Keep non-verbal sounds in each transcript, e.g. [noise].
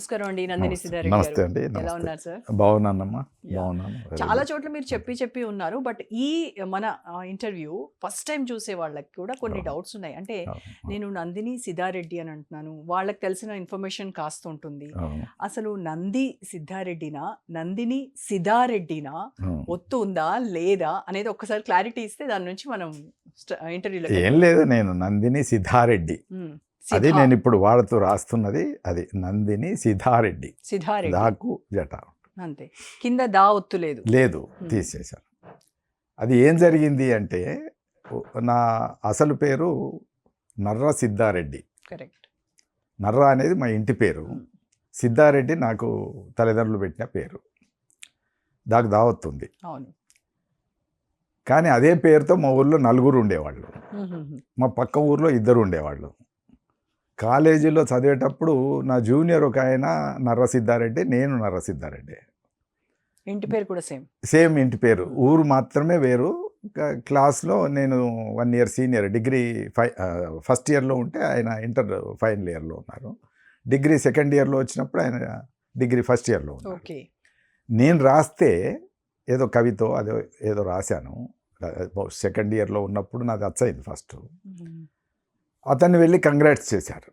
నమస్కారం అండి నందిని. సిద్ధారెడ్డి నమస్తే. అండి ఎలా ఉన్నారు సార్ బాగున్నానమ్మా. బాగున్నాను. చాలా. చోట్ల మీరు చెప్పి చెప్పి ఉన్నారు బట్ ఈ మన ఇంటర్వ్యూ ఫస్ట్ టైం చూసే వాళ్ళకి కూడా కొన్ని. డౌట్స్ ఉన్నాయి. అంటే నేను నందిని సిద్ధారెడ్డి అని అంటున్నాను. వాళ్ళకి తెలిసిన ఇన్ఫర్మేషన్ కాస్త ఉంటుంది. అసలు నంది సిద్ధారెడ్డినా నందిని సిద్ధారెడ్డినా. ఒత్తు ఉందా లేదా అనేది ఒక్కసారి క్లారిటీ ఇస్తే దాని నుంచి మనం ఇంటర్వ్యూలో ఏం లేదు నేను నందిని సిద్ధారెడ్డి. అది నేను ఇప్పుడు వాడుతూ రాస్తున్నది అది నందిని సిద్ధారెడ్డి సిద్ధారెడ్డి దాకు జట. అంతే. కింద దా ఒత్తు లేదు. లేదు. తీసేశాను అది ఏం జరిగింది అంటే నా అసలు పేరు నర్ర సిద్ధారెడ్డి. కరెక్ట్. నర్ర అనేది మా ఇంటి పేరు. సిద్ధారెడ్డి నాకు తల్లిదండ్రులు పెట్టిన పేరు. దాకు దావత్తుంది అవును. కానీ అదే పేరుతో మా ఊర్లో నలుగురు ఉండేవాళ్ళు. మా పక్క ఊర్లో ఇద్దరు ఉండేవాళ్ళు. కాలేజీలో చదివేటప్పుడు నా జూనియర్ ఒక ఆయన నర్రసిద్ధారెడ్డి నేను నర్రసిద్ధారెడ్డి. ఇంటి పేరు కూడా సేమ్. సేమ్ ఇంటి పేరు. ఊరు మాత్రమే వేరు. క్లాస్లో నేను వన్ ఇయర్ సీనియర్ డిగ్రీ ఫై ఫస్ట్ ఇయర్లో ఉంటే ఆయన ఇంటర్ ఫైనల్ ఇయర్లో ఉన్నారు. డిగ్రీ సెకండ్ ఇయర్లో వచ్చినప్పుడు ఆయన డిగ్రీ ఫస్ట్ ఇయర్లో ఉన్నారు. ఓకే. నేను రాస్తే ఏదో కవితో అదో ఏదో రాశాను. సెకండ్ ఇయర్లో ఉన్నప్పుడు నాది అచ్చయింది ఫస్ట్. అతన్ని వెళ్ళి కంగ్రాట్స్ చేశారు.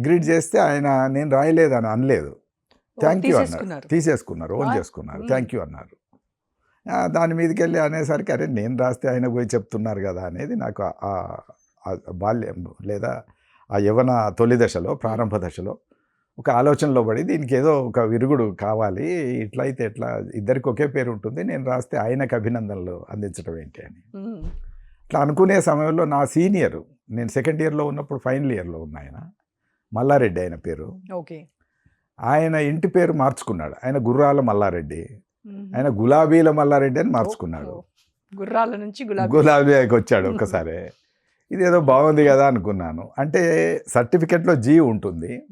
గ్రీట్ చేస్తే ఆయన నేను రాయలేదని అనలేదు. థ్యాంక్ యూ అన్నారు. తీసేసుకున్నారు ఓన్? చేసుకున్నారు. Hmm. థ్యాంక్ యూ అన్నారు. దాని మీదకి వెళ్ళి అనేసరికి అరే నేను రాస్తే ఆయన పోయి చెప్తున్నారు కదా అనేది నాకు ఆ- బాల్యం లేదా ఆ యవన తొలి దశలో ప్రారంభ దశలో ఒక ఆలోచనలో పడి దీనికి ఏదో ఒక విరుగుడు కావాలి. ఇట్లా అయితే ఎట్లా? ఇద్దరికి ఒకే పేరు ఉంటుంది. నేను రాస్తే ఆయనకు అభినందనలు అందించడం ఏంటి అని. మ్మ్. ఇట్లా అనుకునే సమయంలో నా సీనియర్ నేను సెకండ్ ఇయర్లో ఉన్నప్పుడు ఫైనల్ ఇయర్లో ఉన్న ఆయన మల్లారెడ్డి ఆయన పేరు. ఓకే. ఆయన ఇంటి పేరు మార్చుకున్నాడు. ఆయన గుర్రాల మల్లారెడ్డి. ఆయన గులాబీల మల్లారెడ్డి అని మార్చుకున్నాడు. గుర్రాల నుంచి గులాబీ గులాబీకి వచ్చాడు ఒక్కసారి ఇదేదో బాగుంది కదా అనుకున్నాను. అంటే సర్టిఫికెట్లో జీ ఉంటుంది.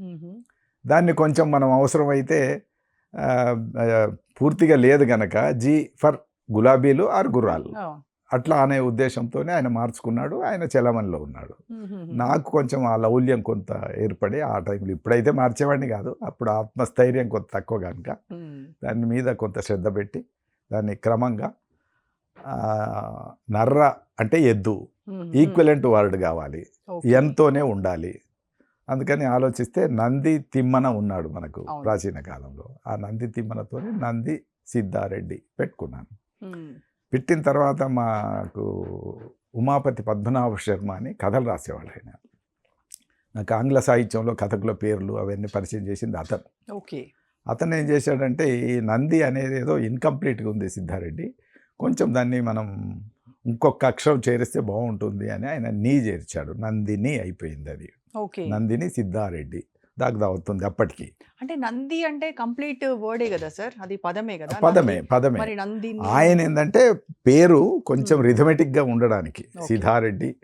దాన్ని కొంచెం మనం అవసరమైతే పూర్తిగా లేదు గనక జీ ఫర్ గులాబీలు ఆర్ గుర్రాలు. అట్లా అనే ఉద్దేశంతోనే ఆయన మార్చుకున్నాడు ఆయన చలమనిలో ఉన్నాడు. నాకు కొంచెం ఆ లౌల్యం కొంత ఏర్పడి ఆ టైంలో ఇప్పుడైతే మార్చేవాడిని కాదు అప్పుడు ఆత్మస్థైర్యం కొంత తక్కువ కనుక. దాని మీద కొంత శ్రద్ధ పెట్టి దాన్ని క్రమంగా నర్ర అంటే ఎద్దు. ఈక్వలెంట్ వర్డ్ కావాలి. ఎంతోనే ఉండాలి అందుకని ఆలోచిస్తే నంది తిమ్మన ఉన్నాడు మనకు. ప్రాచీన కాలంలో ఆ నంది తిమ్మనతో నంది సిద్ధారెడ్డి పెట్టుకున్నాను. పెట్టిన తర్వాత మాకు ఉమాపతి పద్మనాభ శర్మ అని కథలు రాసేవాడు ఆయన. నాకు ఆంగ్ల సాహిత్యంలో కథకుల పేర్లు అవన్నీ పరిచయం చేసింది అతను. ఓకే. అతను ఏం చేశాడంటే ఈ నంది అనేది ఏదో ఇన్కంప్లీట్గా ఉంది సిద్ధారెడ్డి. కొంచెం దాన్ని మనం ఇంకొక అక్షరం చేరిస్తే బాగుంటుంది అని ఆయన నీ చేర్చాడు. నందిని అయిపోయింది అది. నందిని సిద్ధారెడ్డి. దాకా అవుతుంది అప్పటికి. అంటే నంది అంటే కంప్లీట్ వర్డే కదా సార్? అది పదమే కదా పదమే. పదమే. మరి నంది ఆయన ఏంటంటే పేరు కొంచెం. రిథమెటిక్గా ఉండడానికి. Okay. సిద్ధారెడ్డి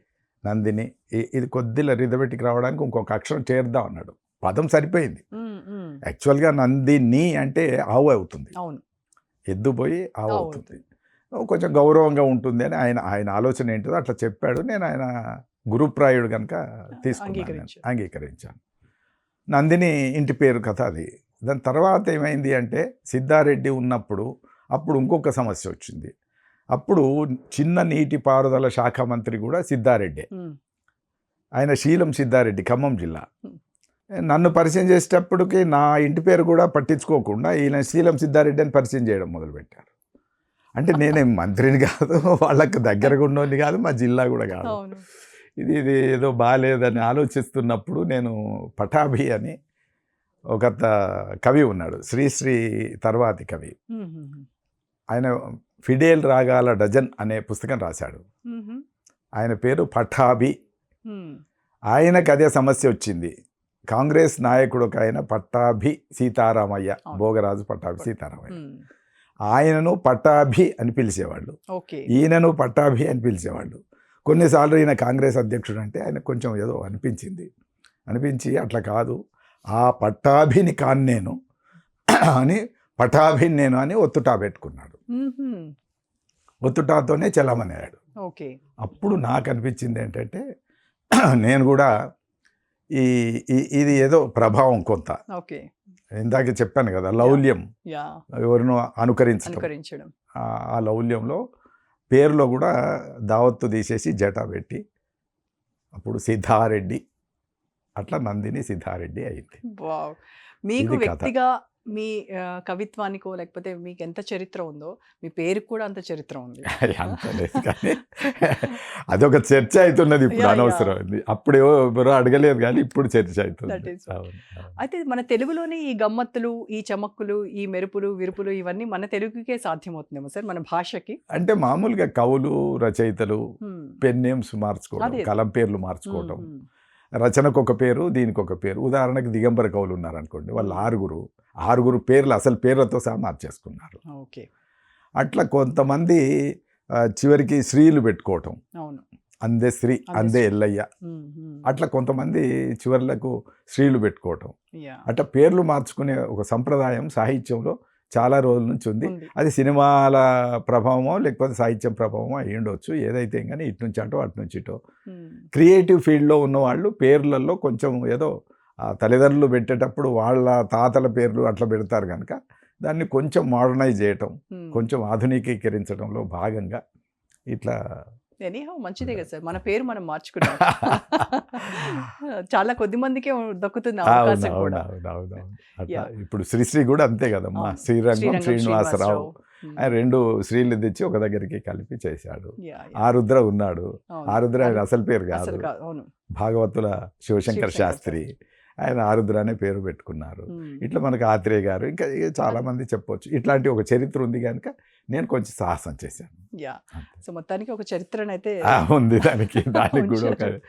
నందిని ఇది కొద్దిగా రిథమెటిక్ రావడానికి ఇంకొక అక్షరం చేర్దాం అన్నాడు. పదం సరిపోయింది. యాక్చువల్గా నందిని అంటే ఆవు అవుతుంది. అవును. ఎద్దు పోయి ఆవు అవుతుంది. కొంచెం గౌరవంగా ఉంటుంది అని ఆయన ఆయన ఆలోచన ఏంటిదో అట్లా చెప్పాడు. నేను ఆయన గురుప్రాయుడు కనుక తీసుకున్నాను. అంగీకరించాను. నందిని ఇంటి పేరు కథ అది. దాని తర్వాత ఏమైంది అంటే సిద్ధారెడ్డి ఉన్నప్పుడు అప్పుడు ఇంకొక సమస్య వచ్చింది. అప్పుడు చిన్న నీటిపారుదల శాఖ మంత్రి కూడా సిద్ధారెడ్డి. ఆయన శీలం సిద్ధారెడ్డి ఖమ్మం జిల్లా. నన్ను పరిచయం చేసేటప్పటికి నా ఇంటి పేరు కూడా పట్టించుకోకుండా ఈయన శీలం సిద్ధారెడ్డి అని పరిచయం చేయడం మొదలుపెట్టారు. అంటే నేనేం మంత్రిని కాదు వాళ్ళకి దగ్గరగా ఉన్నోని కాదు మా జిల్లా కూడా కాదు. ఇది ఇది ఏదో బాగాలేదని ఆలోచిస్తున్నప్పుడు నేను పటాభి అని ఒక కవి ఉన్నాడు శ్రీశ్రీ తర్వాతి కవి. ఆయన ఫిడేల్ రాగాల డజన్ అనే పుస్తకం రాశాడు. ఆయన పేరు మ్మ్. ఆయనకు అదే సమస్య వచ్చింది కాంగ్రెస్ నాయకుడు ఒక ఆయన పట్టాభి సీతారామయ్య. భోగరాజు పట్టాభి సీతారామయ్య. ఆయనను పట్టాభి అని పిలిచేవాళ్ళు ఈయనను పట్టాభి అని పిలిచేవాళ్ళు కొన్నిసార్లు ఈయన కాంగ్రెస్ అధ్యక్షుడు అంటే ఆయన కొంచెం ఏదో అనిపించింది. అనిపించి అట్లా కాదు. ఆ పట్టాభిని కాను నేను అని పటాభిని నేను అని ఒత్తుటా పెట్టుకున్నాడు. ఒత్తుటాతోనే చలమనేవాడు ఓకే. అప్పుడు నాకు అనిపించింది ఏంటంటే నేను కూడా ఈ ఇది ఏదో ప్రభావం కొంత. ఓకే. ఇందాక చెప్పాను కదా లౌల్యం. ఎవరినో అనుకరించడం. ఆ లౌల్యంలో పేరులో కూడా దావత్తు తీసేసి జట పెట్టి అప్పుడు సిద్ధారెడ్డి అట్లా నందిని సిద్ధారెడ్డి అయింది మీకు. వ్యక్తిగా మీ కవిత్వానికో లేకపోతే మీకు ఎంత చరిత్ర ఉందో మీ పేరుకు కూడా అంత చరిత్ర ఉంది [laughs] అదొక చర్చ అవుతున్నది ఇప్పుడు. అనవసరం. అప్పుడు ఎవరో అడగలేదు కానీ ఇప్పుడు చర్చ అవుతుంది. అయితే మన తెలుగులోనే ఈ గమ్మత్తులు ఈ చమక్కులు ఈ మెరుపులు విరుపులు ఇవన్నీ మన తెలుగుకే సాధ్యమవుతుందేమో సార్ మన భాషకి అంటే మామూలుగా కవులు రచయితలు. పెన్ నేమ్స్ మార్చుకోవడం. కలం పేర్లు మార్చుకోవడం రచనకు ఒక పేరు దీనికి ఒక పేరు ఉదాహరణకు దిగంబర కవులు ఉన్నారనుకోండి వాళ్ళు ఆరుగురు ఆరుగురు పేర్లు అసలు పేర్లతో సహా మార్చేసుకున్నారు. ఓకే అట్లా కొంతమంది చివరికి శ్రీలు పెట్టుకోవటం అవును అందే శ్రీ అందే. ఎల్లయ్య. అట్లా కొంతమంది చివర్లకు శ్రీలు పెట్టుకోవటం. అట్లా పేర్లు మార్చుకునే ఒక సంప్రదాయం సాహిత్యంలో చాలా రోజుల నుంచి ఉంది. అది సినిమాల ప్రభావమో లేకపోతే సాహిత్యం ప్రభావమో అయి ఉండొచ్చు ఏదైతే కానీ ఇటు నుంచి అటో అటు నుంచి ఇటో. క్రియేటివ్ ఫీల్డ్లో ఉన్న వాళ్ళు పేర్లలో కొంచెం ఏదో తల్లిదండ్రులు పెట్టేటప్పుడు వాళ్ళ తాతల పేర్లు అట్లా పెడతారు కనుక దాన్ని కొంచెం మోడర్నైజ్ చేయటం. కొంచెం ఆధునికీకరించడంలో భాగంగా ఇట్లా ఎనీహౌ మంచిదే కదా సార్. మన పేరు మనం మార్చుకున్నాం. చాలా కొద్ది మందికే దక్కుతుంది అవకాశం కూడా. ఇప్పుడు శ్రీశ్రీ కూడా అంతే కదమ్మా. శ్రీరంగం శ్రీనివాసరావు. రెండు శ్రీలు తెచ్చి ఒక దగ్గరికి కలిపి చేశాడు. ఆరుద్ర ఉన్నాడు. ఆరుద్ర ఆయన అసలు పేరు కాదు. భాగవతుల శివశంకర్ శాస్త్రి. ఆయన ఆరుద్ర అనే పేరు పెట్టుకున్నారు. ఇట్లా మనకు ఆత్రేయ గారు ఇంకా ఇక చాలా మంది చెప్పొచ్చు. ఇట్లాంటి ఒక చరిత్ర ఉంది కనుక నేను కొంచెం సాహసం చేశాను. యా. సో మొత్తానికి ఒక చరిత్రనైతే ఉంది. దానికి దానికి కూడా ఒక